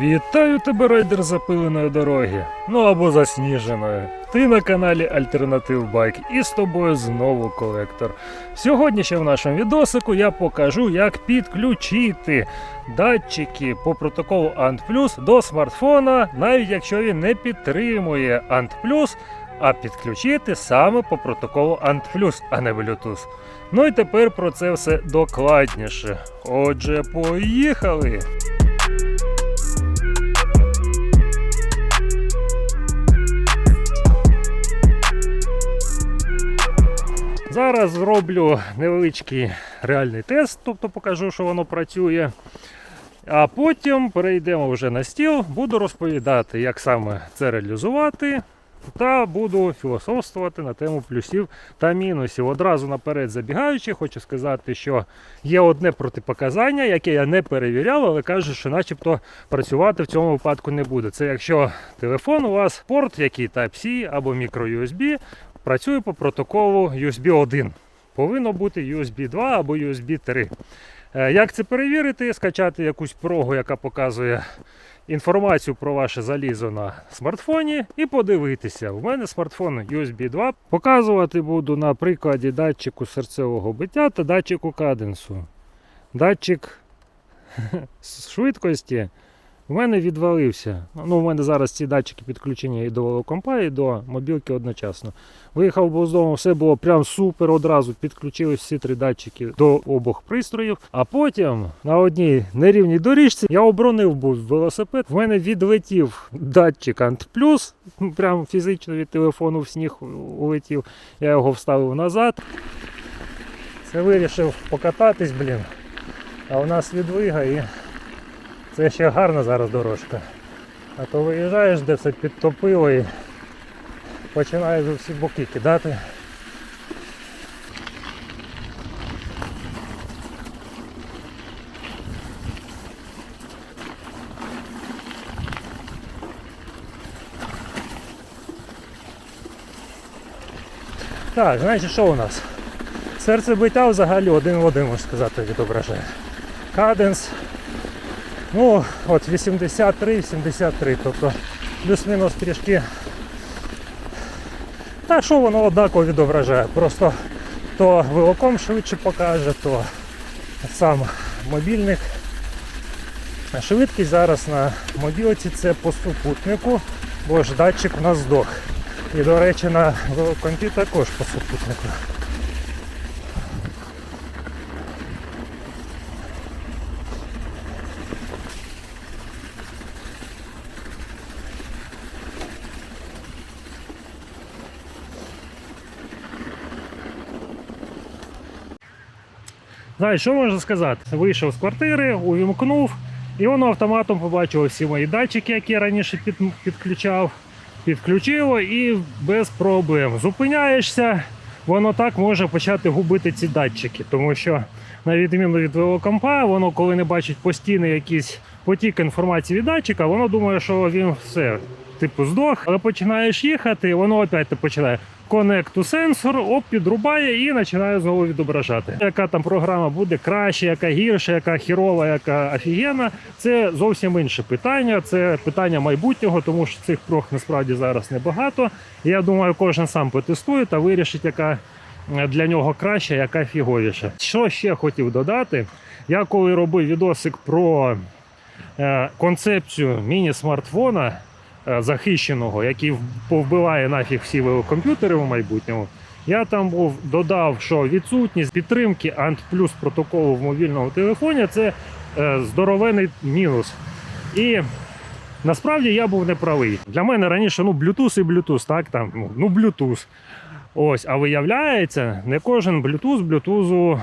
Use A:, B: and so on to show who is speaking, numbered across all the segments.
A: Вітаю тебе, райдер запиленої дороги. Ну або засніженої. Ти на каналі Альтернатив Байк і з тобою знову колектор. Сьогодні ще в нашому відосику я покажу, як підключити датчики по протоколу ANT до смартфона, навіть якщо він не підтримує ANT а підключити саме по протоколу ANT а не Bluetooth. Ну і тепер про це все докладніше. Отже, поїхали! Зараз зроблю невеличкий реальний тест, тобто покажу, що воно працює. А потім перейдемо вже на стіл, буду розповідати, як саме це реалізувати, та буду філософствувати на тему плюсів та мінусів. Одразу наперед забігаючи, хочу сказати, що є одне протипоказання, яке я не перевіряв, але кажу, що начебто працювати в цьому випадку не буде. Це якщо телефон у вас порт, який Type-C або microUSB, працює по протоколу USB 1. Повинно бути USB 2 або USB 3. Е, Як це перевірити? Скачати якусь прогу, яка показує інформацію про ваше залізо на смартфоні, і подивитися. У мене смартфон USB 2. Показувати буду на прикладі датчику серцевого биття та датчику каденсу. Датчик швидкості у мене відвалився. Ну, у мене зараз ці датчики підключені і до волокомпа, і до мобілки одночасно. Виїхав був з дому, все було прям супер одразу. Підключили всі три датчики до обох пристроїв. А потім на одній нерівній доріжці я оборонив був велосипед. В мене відлетів датчик ну, прям фізично від телефону в сніг улетів. Я його вставив назад. Це вирішив покататись, блін. А у нас відвига і це ще гарна зараз дорожка. А то виїжджаєш, де все підтопило і починаєш у всі боки кидати. Так, значить що у нас? Серцебиття взагалі один в один, можна сказати, відображає. Каденс Ну, от 83-73, тобто плюс-мінус трішки. Та що воно однаково відображає? Просто то вилоком швидше покаже, то сам мобільник. Швидкість зараз на мобілці це по супутнику, бо ж датчик у здох. І до речі на велокомпі також по супутнику. Знаєш, що можна сказати? Вийшов з квартири, увімкнув, і воно автоматом побачило всі мої датчики, які я раніше під, підключав. Підключило і без проблем. Зупиняєшся, воно так може почати губити ці датчики, тому що, на відміну від велокомпа, воно, коли не бачить постійний якийсь потік інформації від датчика, воно думає, що він все, типу, здох, але починаєш їхати, воно опять починає to сенсор, оп, підрубає і починає знову відображати. Яка там програма буде краще, яка гірша, яка хірова, яка офігенна, це зовсім інше питання. Це питання майбутнього, тому що цих прог насправді зараз небагато. Я думаю, кожен сам потестує та вирішить, яка для нього краща, яка фіговіша. Що ще хотів додати? Я коли робив відосик про е, концепцію міні-смартфона захищеного, який повбиває нафіг всі комп'ютери в майбутньому. Я там був додав, що відсутність підтримки ANT Plus протоколу в мобільному телефоні це е, здоровений мінус. І насправді я був неправий. Для мене раніше ну, Bluetooth і Bluetooth, так там, ну, ну Bluetooth. Ось, а виявляється, не кожен Bluetooth Bluetooth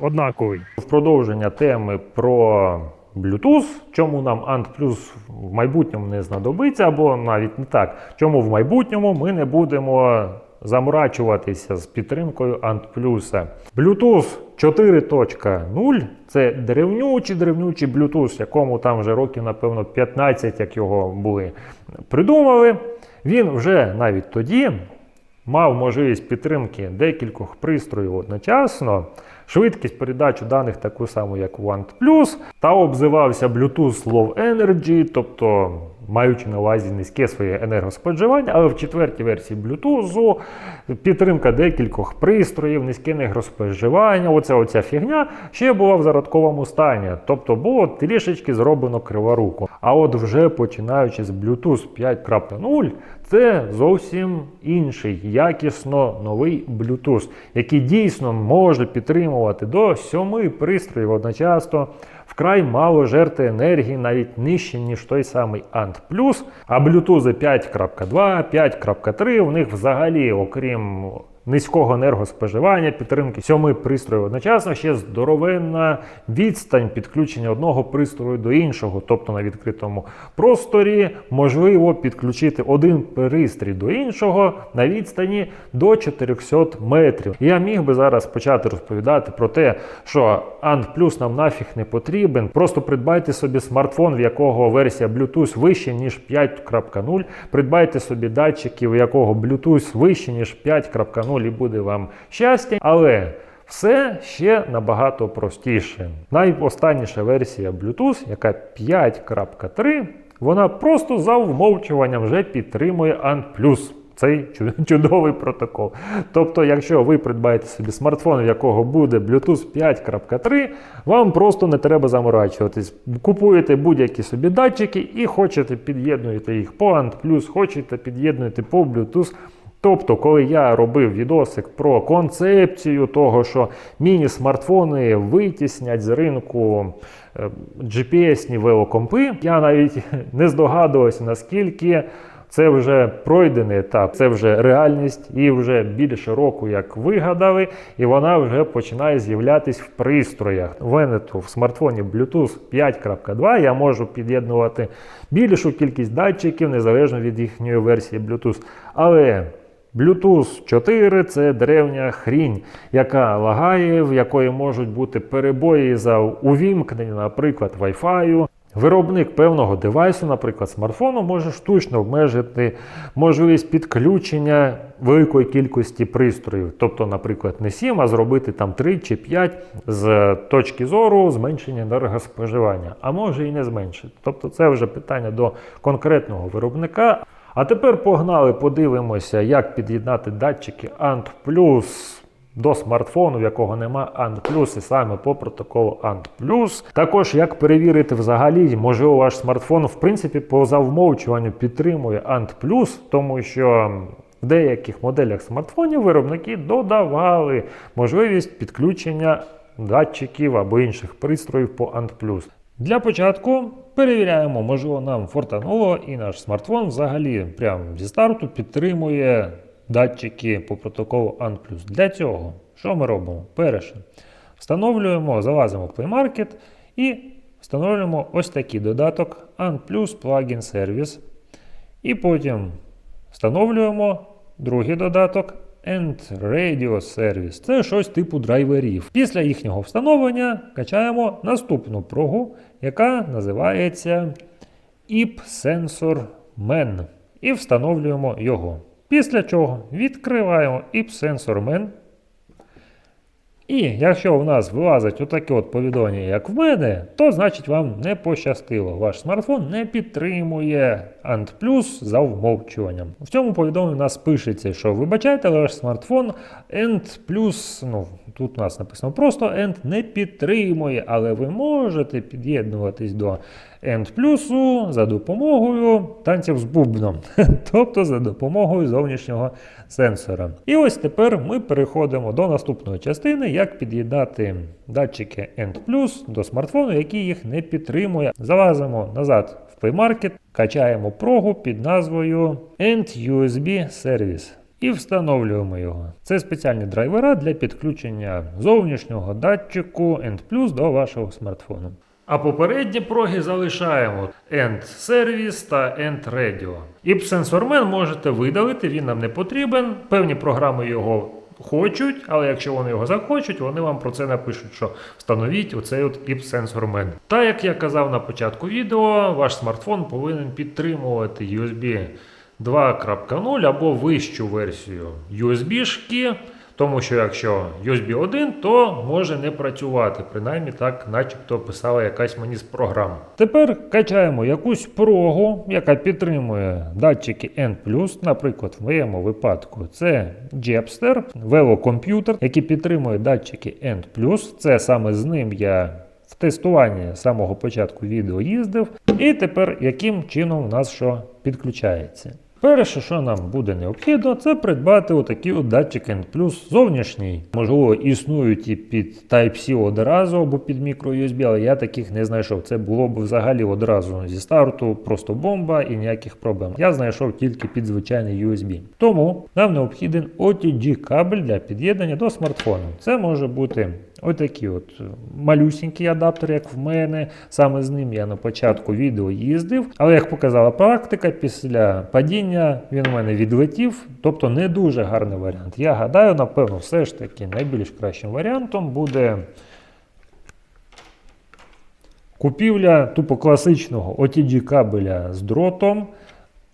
A: однаковий. В продовження теми про Bluetooth, чому нам ANT Plus в майбутньому не знадобиться, або навіть не так, чому в майбутньому ми не будемо заморачуватися з підтримкою ANT. Bluetooth 4.0 це древнючий древнючий Bluetooth, якому там вже років, напевно, 15, як його були придумали. Він вже навіть тоді мав можливість підтримки декількох пристроїв одночасно.
B: Швидкість передачі даних таку саму, як OnePlus, та обзивався Bluetooth Low Energy, тобто маючи на увазі низьке своє енергоспоживання, але в четвертій версії Bluetooth підтримка декількох пристроїв, низьке енергоспоживання, оця оця фігня ще була в зародковому стані. Тобто було трішечки зроблено криворуко. А от вже починаючи з Bluetooth 5.0, це зовсім інший, якісно новий Bluetooth, який дійсно може підтримувати до сьоми пристроїв одночасно. Вкрай мало жерти енергії, навіть нижче, ніж той самий Ant. А Bluetooth 5.2, 5.3 у них взагалі, окрім низького енергоспоживання, підтримки сьоми пристроїв одночасно, ще здоровенна відстань підключення одного пристрою до іншого, тобто на відкритому просторі можливо підключити один пристрій до іншого на відстані до 400 метрів. Я міг би зараз почати розповідати про те, що Ant Plus нам нафіг не потрібен. Просто придбайте собі смартфон, в якого версія Bluetooth вище, ніж 5.0. Придбайте собі датчики, у якого Bluetooth вище, ніж 5.0 і буде вам щастя. Але все ще набагато простіше. Найостанніша версія Bluetooth, яка 5.3, вона просто за вмовчуванням вже підтримує ANT+. Цей чудовий протокол. Тобто, якщо ви придбаєте собі смартфон, в якого буде Bluetooth 5.3, вам просто не треба заморачуватись. Купуєте будь-які собі датчики і хочете під'єднуєте їх по ANT+, хочете під'єднуєте по Bluetooth. Тобто, коли я робив відосик про концепцію того, що міні-смартфони витіснять з ринку е, GPS-ні велокомпи, я навіть не здогадувався, наскільки це вже пройдений етап, це вже реальність, і вже більше року як вигадали, і вона вже починає з'являтись в пристроях. В мене в смартфоні Bluetooth 5.2 я можу під'єднувати більшу кількість датчиків незалежно від їхньої версії Bluetooth. Але Bluetooth 4 це древня хрінь, яка лагає, в якої можуть бути перебої за увімкнення, наприклад, Wi-Fi. Виробник певного девайсу, наприклад, смартфону, може штучно обмежити можливість підключення великої кількості пристроїв. Тобто, наприклад, не 7, а зробити там 3 чи 5 з точки зору зменшення енергоспоживання, а може і не зменшити. Тобто це вже питання до конкретного виробника. А тепер погнали, подивимося, як під'єднати датчики ANT Plus до смартфону, в якого нема ANT Plus, і саме по протоколу ANT Plus. Також як перевірити взагалі, можливо, ваш смартфон в принципі по завмовчуванню підтримує ANT Plus, тому що. В деяких моделях смартфонів виробники додавали можливість підключення датчиків або інших пристроїв по ANT+. Для початку перевіряємо, можливо, нам фортануло і наш смартфон взагалі прямо зі старту підтримує датчики по протоколу ANT+. Для цього що ми робимо? Перше, встановлюємо, залазимо в Play Market і встановлюємо ось такий додаток ANT Plugin Service. І потім встановлюємо другий додаток End Radio Service. Це щось типу драйверів. Після їхнього встановлення качаємо наступну прогу, яка називається IP Sensor Man. І встановлюємо його. Після чого відкриваємо IP Sensor Man. І якщо у нас вилазить отаке от повідомлення, як в мене, то значить вам не пощастило. Ваш смартфон не підтримує ANT Plus за вмовчуванням. В цьому повідомленні у нас пишеться, що вибачайте, але ваш смартфон ANT Plus, ну тут у нас написано просто ANT не підтримує, але ви можете під'єднуватись до Plus за допомогою танців з бубном, тобто за допомогою зовнішнього сенсора. І ось тепер ми переходимо до наступної частини, як під'єднати датчики End до смартфону, який їх не підтримує. Залазимо назад в Play Market, качаємо прогу під назвою End USB Service. І встановлюємо його. Це спеціальні драйвера для підключення зовнішнього датчику End до вашого смартфону. А попередні проги залишаємо End Service та End Radio. IP можете видалити, він нам не потрібен. Певні програми його хочуть, але якщо вони його захочуть, вони вам про це напишуть, що встановіть оцей от Sensor Та як я казав на початку відео, ваш смартфон повинен підтримувати USB 2.0 або вищу версію USB-шки. Тому що якщо USB 1, то може не працювати. Принаймні так, начебто писала якась мені з програм. Тепер качаємо якусь прогу, яка підтримує датчики N+, наприклад, в моєму випадку це Jepster, велокомп'ютер, який підтримує датчики N+. Це саме з ним я в тестуванні з самого початку відео їздив. І тепер яким чином в нас що підключається. Перше, що нам буде необхідно, це придбати отакі от датчики N+, зовнішній. Можливо, існують і під Type-C одразу або під microUSB, але я таких не знайшов. Це було б взагалі одразу зі старту, просто бомба і ніяких проблем. Я знайшов тільки під звичайний USB. Тому нам необхіден OTG кабель для під'єднання до смартфону. Це може бути Отакі от малюсінький адаптер, як в мене. Саме з ним я на початку відео їздив. Але як показала практика, після падіння він у мене відлетів, тобто не дуже гарний варіант. Я гадаю, напевно, все ж таки найбільш кращим варіантом буде купівля тупо класичного OTG кабеля з дротом.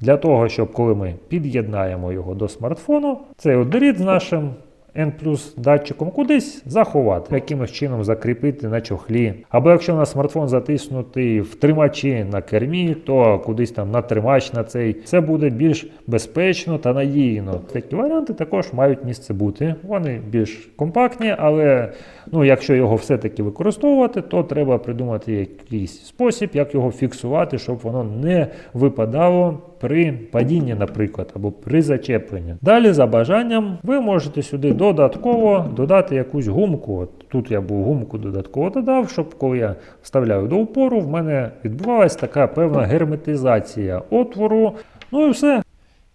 B: Для того, щоб коли ми під'єднаємо його до смартфону, цей от дріт з нашим N датчиком кудись заховати, якимось чином закріпити на чохлі. Або якщо на смартфон затиснутий в тримачі на кермі, то кудись там на тримач на цей. Це буде більш безпечно та надійно. Такі варіанти також мають місце бути. Вони більш компактні, але ну, якщо його все-таки використовувати, то треба придумати якийсь спосіб, як його фіксувати, щоб воно не випадало при падінні, наприклад, або при зачепленні. Далі, за бажанням, ви можете сюди додатково додати якусь гумку. От тут я був гумку додатково додав, щоб коли я вставляю до упору, в мене відбувалася така певна герметизація отвору. Ну і все.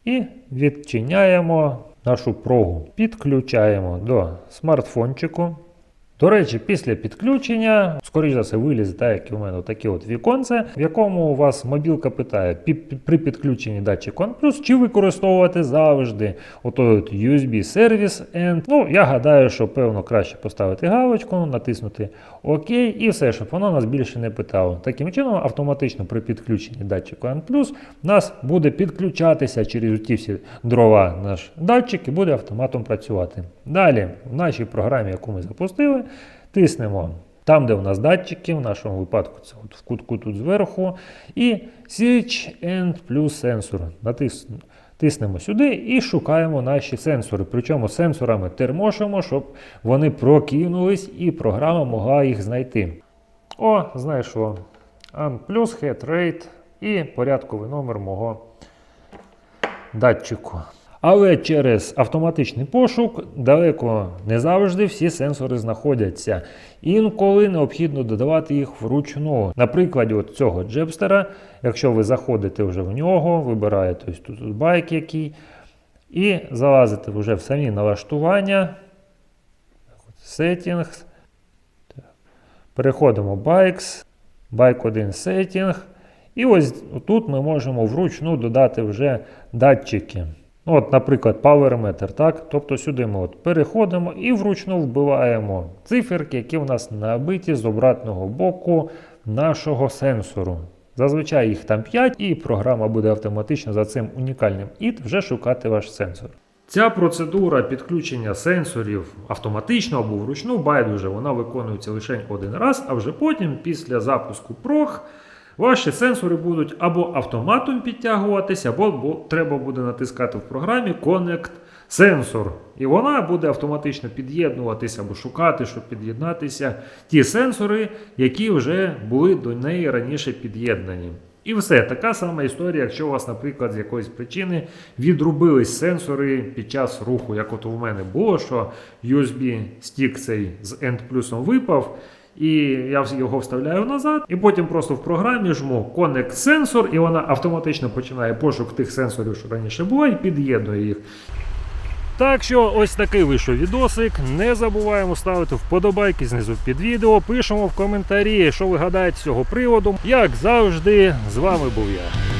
B: І відчиняємо нашу прогу. Підключаємо до смартфончику. До речі, після підключення, скоріш за все, вилізе, так як і у мене таке от віконце, в якому у вас мобілка питає при підключенні датчик OnePlus, чи використовувати завжди отой от USB сервіс End. Ну, я гадаю, що певно краще поставити галочку, натиснути ОК і все, щоб воно нас більше не питало. Таким чином, автоматично при підключенні датчику OnePlus нас буде підключатися через ті всі дрова наш датчик і буде автоматом працювати. Далі, в нашій програмі, яку ми запустили, тиснемо там, де у нас датчики, в нашому випадку це от в кутку тут зверху, і Switch and plus сенсор. Натис... Тиснемо сюди і шукаємо наші сенсори. Причому сенсорами термошимо, щоб вони прокинулись і програма могла їх знайти. О, знайшло. Плюс head rate і порядковий номер мого датчику. Але через автоматичний пошук далеко не завжди всі сенсори знаходяться. Інколи необхідно додавати їх вручну. На прикладі от цього джебстера, якщо ви заходите вже в нього, вибираєте ось тут от байк який, і залазите вже в самі налаштування. Settings. Переходимо Bikes, Bike 1 Setting. І ось тут ми можемо вручну додати вже датчики. Ну, от, Наприклад, Meter. Так? Тобто сюди ми от переходимо і вручну вбиваємо циферки, які у нас набиті з обратного боку нашого сенсору. Зазвичай їх там 5, і програма буде автоматично за цим унікальним ІТ вже шукати ваш сенсор. Ця процедура підключення сенсорів автоматично або вручну байдуже, вона виконується лише один раз, а вже потім, після запуску прог, ваші сенсори будуть або автоматом підтягуватися, або треба буде натискати в програмі Connect сенсор. І вона буде автоматично під'єднуватися або шукати, щоб під'єднатися ті сенсори, які вже були до неї раніше під'єднані. І все, така сама історія, якщо у вас, наприклад, з якоїсь причини відрубились сенсори під час руху, як от у мене було, що USB стік цей з End плюсом випав, і я його вставляю назад, і потім просто в програмі жму Connect сенсор, і вона автоматично починає пошук тих сенсорів, що раніше було, і під'єднує їх. Так що ось такий вийшов відосик. Не забуваємо ставити вподобайки знизу під відео. Пишемо в коментарі, що ви гадаєте з цього приводу. Як завжди, з вами був я.